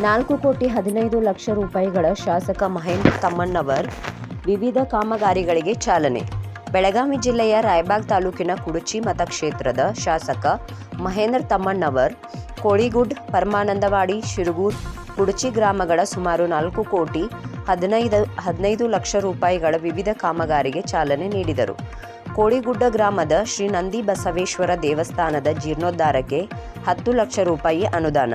ನಾಲ್ಕು ಕೋಟಿ ಹದಿನೈದು ಲಕ್ಷ ರೂಪಾಯಿಗಳ ಶಾಸಕ ಮಹೇಂದ್ರ ತಮ್ಮಣ್ಣವರ್ ವಿವಿಧ ಕಾಮಗಾರಿಗಳಿಗೆ ಚಾಲನೆ. ಬೆಳಗಾವಿ ಜಿಲ್ಲೆಯ ರಾಯಬಾಗ್ ತಾಲೂಕಿನ ಕುಡುಚಿ ಮತಕ್ಷೇತ್ರದ ಶಾಸಕ ಮಹೇಂದ್ರ ತಮ್ಮಣ್ಣವರ್ ಕೋಳಿಗುಡ್, ಪರಮಾನಂದವಾಡಿ, ಶಿರಗೂರ್, ಕುಡುಚಿ ಗ್ರಾಮಗಳ ಸುಮಾರು ನಾಲ್ಕು ಕೋಟಿ ಹದಿನೈದು ಹದಿನೈದು ಲಕ್ಷ ರೂಪಾಯಿಗಳ ವಿವಿಧ ಕಾಮಗಾರಿಗೆ ಚಾಲನೆ ನೀಡಿದರು. ಕೋಳಿಗುಡ್ಡ ಗ್ರಾಮದ ಶ್ರೀ ನಂದಿ ಬಸವೇಶ್ವರ ದೇವಸ್ಥಾನದ ಜೀರ್ಣೋದ್ಧಾರಕ್ಕೆ ಹತ್ತು ಲಕ್ಷ ರೂಪಾಯಿ ಅನುದಾನ.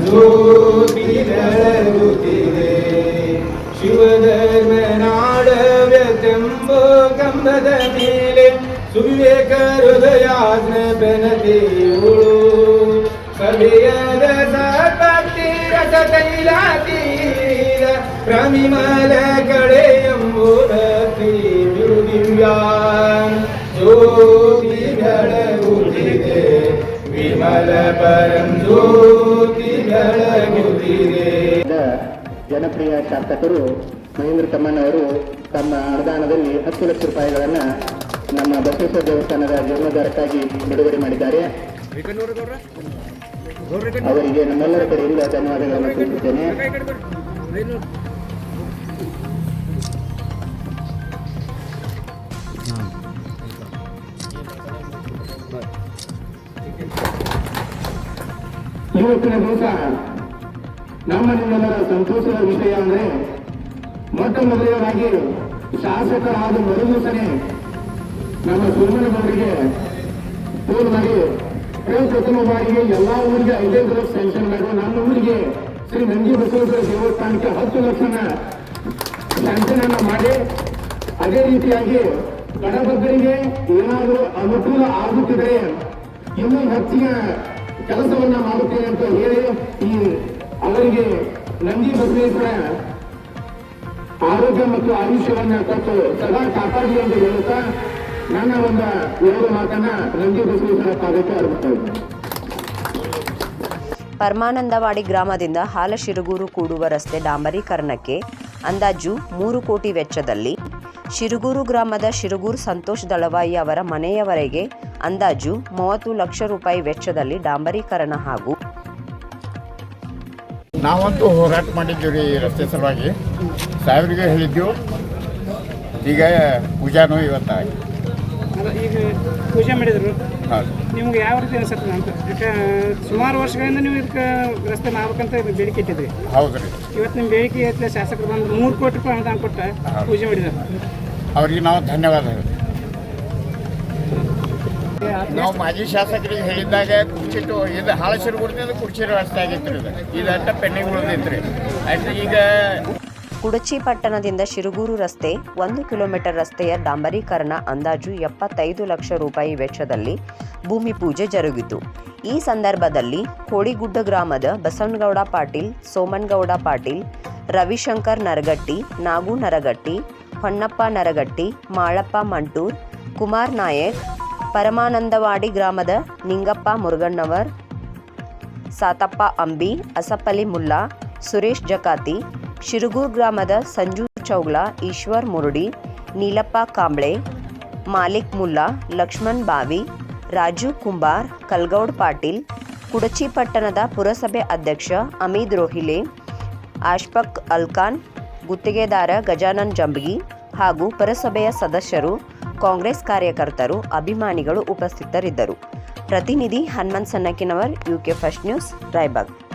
ಜ್ಯೋತಿ ಬೆಳಗುತ್ತಿದೆ ಕಂಬದ ಮೇಲೆ ಸುವಿವೇಕ ಹೃದಯಾಜ್ಞ ಬೆನತಿಯುಳು. ಸಭೆಯದ ಸಪತ್ತಿ ರಸ ಪ್ರಮಿಮಲ ಕಡೆ ಜನಪ್ರಿಯ ಶಾಸಕರು ಮಹೇಂದ್ರ ತಮ್ಮಣ್ಣವರು ತಮ್ಮ ಅನುದಾನದಲ್ಲಿ ಹತ್ತು ಲಕ್ಷ ರೂಪಾಯಿಗಳನ್ನು ನಮ್ಮ ಬಸವೇಶ್ವರ ದೇವಸ್ಥಾನದ ಜೀರ್ಣೋದ್ಧಾರಕ್ಕಾಗಿ ಬಿಡುಗಡೆ ಮಾಡಿದ್ದಾರೆ. ಅವರಿಗೆ ನಮ್ಮೆಲ್ಲರ ಕಡೆಯಿಂದ ಧನ್ಯವಾದಗಳನ್ನು ತಿಳಿಸುತ್ತೇನೆ. ಇವತ್ತಿನ ದಿವಸ ನಮ್ಮ ನಿಮ್ಮೆಲ್ಲರ ಸಂತೋಷದ ವಿಷಯ ಅಂದ್ರೆ ಮೊಟ್ಟ ಮೊದಲನೇದಾಗಿ ಶಾಸಕರಾದ ಮರುದಿವಸನೇ ನಮ್ಮ ಸುಮ್ಮನಗೌಡರಿಗೆ ಫೋನ್ ಮಾಡಿ ಪ್ರಥಮ ಬಾರಿಗೆ ಎಲ್ಲ ಊರಿಗೆ ಐದೇ ಲಕ್ಷ ಸ್ಯಾಂಕ್ಷನ್ ಮಾಡುವ ನಮ್ಮ ಊರಿಗೆ ಶ್ರೀ ನಂಜಿ ಬಸವೇಶ್ವರ ದೇವಸ್ಥಾನಕ್ಕೆ ಹತ್ತು ಲಕ್ಷನ ಸ್ಯಾಂಕ್ಷನ್ ಅನ್ನ ಮಾಡಿ, ಅದೇ ರೀತಿಯಾಗಿ ಬಡಬಗ್ಗರಿಗೆ ಏನಾದರೂ ಅನುಕೂಲ ಆಗುತ್ತಿದ್ರೆ ಇನ್ನೂ ಹೆಚ್ಚಿನ ಕೆಲಸವನ್ನ ಮಾಡುತ್ತೇನೆ ಅಂತ ಹೇಳಿ ಈ ಅವರಿಗೆ ನಂದಿ ಬಸವೇಶ್ವರ ಆರೋಗ್ಯ ಮತ್ತು ಆಯುಷ್ಯವನ್ನ ಕೊಟ್ಟು ಸದಾ ಕಾಪಾಡಿ ಎಂದು ಹೇಳುತ್ತಾ ನನ್ನ ಒಂದು ಎರಡು ಮಾತನ್ನ ನಂದಿ ಬಸವೇಶ್ವರ ಪಾದಕ್ಕೆ ಅರ್ಪಿಸ್ತಾ ಪರಮಾನಂದವಾಡಿ ಗ್ರಾಮದಿಂದ ಹಾಲಶಿರುಗೂರು ಕೂಡುವ ರಸ್ತೆ ಡಾಂಬರೀಕರಣಕ್ಕೆ ಅಂದಾಜು ಮೂರು ಕೋಟಿ ವೆಚ್ಚದಲ್ಲಿ. ಶಿರುಗೂರು ಗ್ರಾಮದ ಶಿರುಗೂರು ಸಂತೋಷ್ ದಳವಾಯಿ ಅವರ ಮನೆಯವರೆಗೆ ಅಂದಾಜು ಮೂವತ್ತು ಲಕ್ಷ ರೂಪಾಯಿ ವೆಚ್ಚದಲ್ಲಿ ಡಾಂಬರೀಕರಣ ಹಾಗೂ ನಾವಂತೂ ಹೋರಾಟ ಮಾಡಿದ್ದೀವಿ ರೀ ಈ ರಸ್ತೆ ಸಲುವಾಗಿ. ಸಾವಿರಿಗೆ ಹೇಳಿದ್ದೆವು. ಈಗ ಪೂಜಾನೂ ಇವತ್ತಾಗಿ ಈಗ ಪೂಜೆ ಮಾಡಿದ್ರು. ಹೌದು. ನಿಮ್ಗೆ ಯಾವ ರೀತಿ ಅನ್ಸುತ್ತೆ ಅಂತ? ಯಾಕೆ ಸುಮಾರು ವರ್ಷಗಳಿಂದ ನೀವು ಇದಕ್ಕೆ ರಸ್ತೆ ಮಾಡ್ಬೇಕಂತ ಇದು ಬೇಡಿಕೆ ಇಟ್ಟಿದ್ರಿ ಹೌದು ರೀ. ಇವತ್ತು ನಿಮ್ಮ ಬೇಡಿಕೆ ಶಾಸಕರು ಬಂದು ಮೂರು ಕೋಟಿ ರೂಪಾಯಿ ಅನುದಾನ ಕೊಟ್ಟ ಪೂಜೆ ಮಾಡಿದ್ರು ಅವ್ರಿಗೆ ನಾವು ಧನ್ಯವಾದ ನಾವು ಮಾಜಿ ಶಾಸಕರಿಗೆ ಹೇಳಿದ್ದಾಗ ಕುರ್ಚಿಟ್ಟು ಇದು ಹಾಳಸಿರು ಗುಡ್ದಿಂದ ಕುರ್ಚಿ ರಸ್ತೆ ಆಗಿತ್ತು ರೀ ಇದು. ಇದಟ್ಟ ಪೆಂಡಿಂಗ್ ಉಳಿದೈತೆ ರೀ. ಆಯ್ತು, ಈಗ ಕುಡಚಿ ಪಟ್ಟಣದಿಂದ ಶಿರುಗೂರು ರಸ್ತೆ ಒಂದು ಕಿಲೋಮೀಟರ್ ರಸ್ತೆಯ ಡಾಂಬರೀಕರಣ ಅಂದಾಜು ಎಪ್ಪತ್ತೈದು ಲಕ್ಷ ರೂಪಾಯಿ ವೆಚ್ಚದಲ್ಲಿ ಭೂಮಿ ಪೂಜೆ ಜರುಗಿತು. ಈ ಸಂದರ್ಭದಲ್ಲಿ ಕೋಡಿಗುಡ್ಡ ಗ್ರಾಮದ ಬಸವನಗೌಡ ಪಾಟೀಲ್, ಸೋಮನಗೌಡ ಪಾಟೀಲ್, ರವಿಶಂಕರ್ ನರಗಟ್ಟಿ, ನಾಗು ನರಗಟ್ಟಿ, ಹೊನ್ನಪ್ಪ ನರಗಟ್ಟಿ, ಮಾಳಪ್ಪ ಮಂಟೂರ್, ಕುಮಾರ್ ನಾಯಕ್ ಪರಮಾನಂದವಾಡಿ ಗ್ರಾಮದ ನಿಂಗಪ್ಪ ಮುರುಗಣ್ಣವರ್, ಸಾತಪ್ಪ ಅಂಬಿ ಅಸಪಲಿ ಮುಲ್ಲಾ, ಸುರೇಶ್ ಜಕಾತಿ, ಶಿರುಗೂರ್ ಗ್ರಾಮದ ಸಂಜು ಚೌಗ್ಲಾ, ಈಶ್ವರ್ ಮುರುಡಿ, ನೀಲಪ್ಪ ಕಾಂಬ್ಳೆ, ಮಾಲಿಕ್ ಮುಲ್ಲಾ, ಲಕ್ಷ್ಮಣ್ ಬಾವಿ, ರಾಜು ಕುಂಬಾರ್, ಕಲ್ಗೌಡ್ ಪಾಟೀಲ್, ಕುಡಚಿ ಪಟ್ಟಣದ ಪುರಸಭೆ ಅಧ್ಯಕ್ಷ ಅಮೀದ್ ರೋಹಿಲೆ ಆಶ್ಫಕ್ ಅಲ್ಖಾನ್ ಗುತ್ತಿಗೆದಾರ ಗಜಾನನ್ ಜಂಬಗಿ ಹಾಗೂ ಪುರಸಭೆಯ ಸದಸ್ಯರು ಕಾಂಗ್ರೆಸ್ ಕಾರ್ಯಕರ್ತರು ಅಭಿಮಾನಿಗಳು ಉಪಸ್ಥಿತರಿದ್ದರು. ಪ್ರತಿನಿಧಿ Hanumanth Sannakinavar UK first news Raybag.